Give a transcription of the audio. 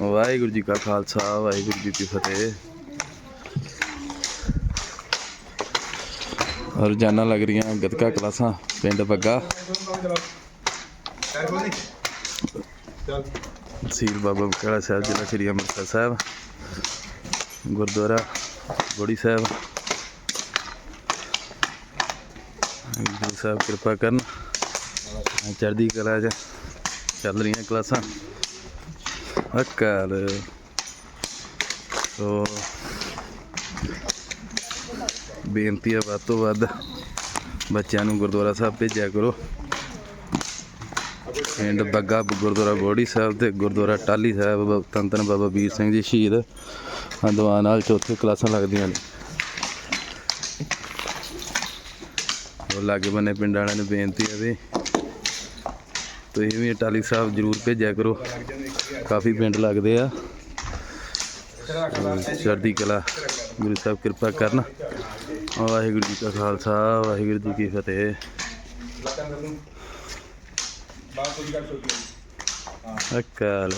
ਵਾਹਿਗੁਰੂ ਜੀ ਕਾ ਖਾਲਸਾ, ਵਾਹਿਗੁਰੂ ਜੀ ਕੀ ਫਤਿਹ। ਰੋਜ਼ਾਨਾ ਲੱਗ ਰਹੀਆਂ ਗਤਕਾ ਕਲਾਸਾਂ, ਪਿੰਡ ਬੱਗਾ। ਤਹਿਸੀਲ ਬਾਬਾ ਬਕਾਲਾ ਸਾਹਿਬ, ਜ਼ਿਲ੍ਹਾ ਸ਼੍ਰੀ ਅੰਮ੍ਰਿਤਸਰ ਸਾਹਿਬ। ਗੁਰਦੁਆਰਾ ਬੋੜੀ ਸਾਹਿਬ। ਗੁਰੂ ਸਾਹਿਬ ਕਿਰਪਾ ਕਰਨ। ਚੜ੍ਹਦੀ ਕਲਾ ਚ ਚੱਲ ਰਹੀਆਂ ਕਲਾਸਾਂ। ਅਕਾਲ ਸੋ ਬੇਨਤੀ ਹੈ ਵੱਧ ਤੋਂ ਵੱਧ ਬੱਚਿਆਂ ਨੂੰ ਗੁਰਦੁਆਰਾ ਸਾਹਿਬ ਭੇਜਿਆ ਕਰੋ। ਪਿੰਡ ਬੱਗਾ ਗੁਰਦੁਆਰਾ ਗੋੜੀ ਸਾਹਿਬ ਤੇ ਗੁਰਦੁਆਰਾ ਟਾਲੀ ਸਾਹਿਬ ਬ- ਧੰਨ ਧੰਨ ਬਾਬਾ ਵੀਰ ਸਿੰਘ ਜੀ ਸ਼ਹੀਦ। ਹੰਦਵਾ ਨਾਲ ਚੌਥੇ ਕਲਾਸਾਂ ਲੱਗਦੀਆਂ ਨੇ। ਉਹ ਲਾਗੇ ਬੰਨੇ ਪਿੰਡ ਵਾਲਿਆਂ ਨੂੰ ਬੇਨਤੀ ਹੈ ਵੀ ਤੁਸੀਂ ਵੀ ਟਾਲੀ ਸਾਹਿਬ ਜਰੂਰ ਭੇਜਿਆ ਕਰੋ। ਕਾਫੀ ਪਿੰਡ ਲੱਗਦੇ ਆ। ਚੜ੍ਹਦੀ ਕਲਾ, ਗੁਰੂ ਸਾਹਿਬ ਕਿਰਪਾ ਕਰਨ। ਵਾਹਿਗੁਰੂ ਜੀ ਕਾ ਖਾਲਸਾ, ਵਾਹਿਗੁਰੂ ਜੀ ਕੀ ਫਤਿਹ। ਅਕਾਲ।